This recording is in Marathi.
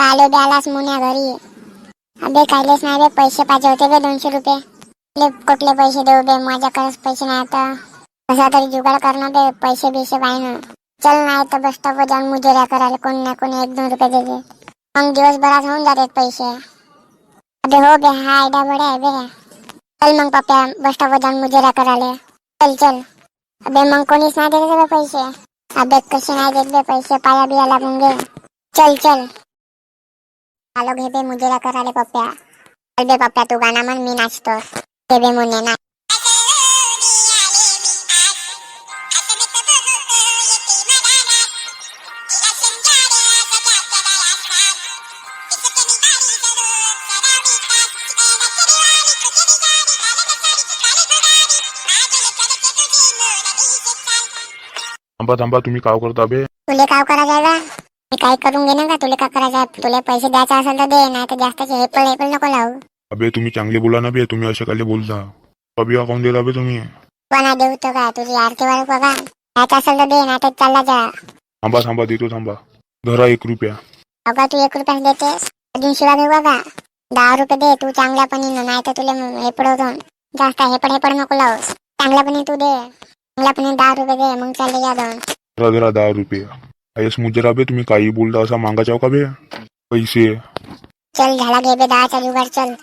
काले द्यालाच मुन्या घरी. अबे कायलेच नाही बे पैसे पाहिजे होते बे दोनशे रुपये. ले कुठले पैसे देऊ बे माझ्याकडेच पैसे नाही आता. कसा तरी जुगाड करणं बे पैसे बिसे पाहिजे चल नाही तर बस स्टॉपवर जाऊन मुजऱ्या करायला कोणी ना कोणी एक दोन रुपये देते. मग दिवसभरात होऊन जातात पैसे. अबे हो बे हा आयडिया बडा आहे बे. चल मग पप्प्या बस स्टॉपवर जाऊन मुजऱ्या करायला. चल चल. अबे मग कोणीच नाही देत बे पैसे. अबे कसे नाही देत बे पैसे पाया बिया लागून गे चल चल. आलो घे बे मुजरा कराले पप्प्या. चल बे पप्प्या तू गाणं म्हण मी नाचतो. घे बे मुन्ने ना थांबा थांबा तुम्ही काव करता बे? तुले काय करायचं आहे बा? मी काय करून घेणार का? तुला काय करायचं? तुला पैसे द्यायचे असेल तर दे नाही तर जास्तचे हेपल हेपल नको लावू. अबे तुम्ही चांगले बोला ना बे तुम्ही असे काले बोलता. अबे अकाउंट दिला बे तुम्ही. कोणा देऊ तो का? तुझी आरती वाढ बघा. द्यायचं असेल तर दे नाही तर चालला जा. थांबा थांबा देतो थांबा. धरा एक रुपया. अगं तू एक रुपया देतेस? अजून शिवा देऊ बघा. दहा रुपये दे तू चांगल्यापणी नाही तर तुला हेपड होतो जास्त हेपड हेपड नको लावूस. चांगल्यापणी तू दे. चांगल्यापणी दहा रुपये दे मग चालले जा दोन. धरा धरा दहा रुपये. आयस मुजरा बे तुम्ही काही बोलता असा मागाचाव का बे? पैसे. चल झाला घे बे दहाचा जुगाड चल.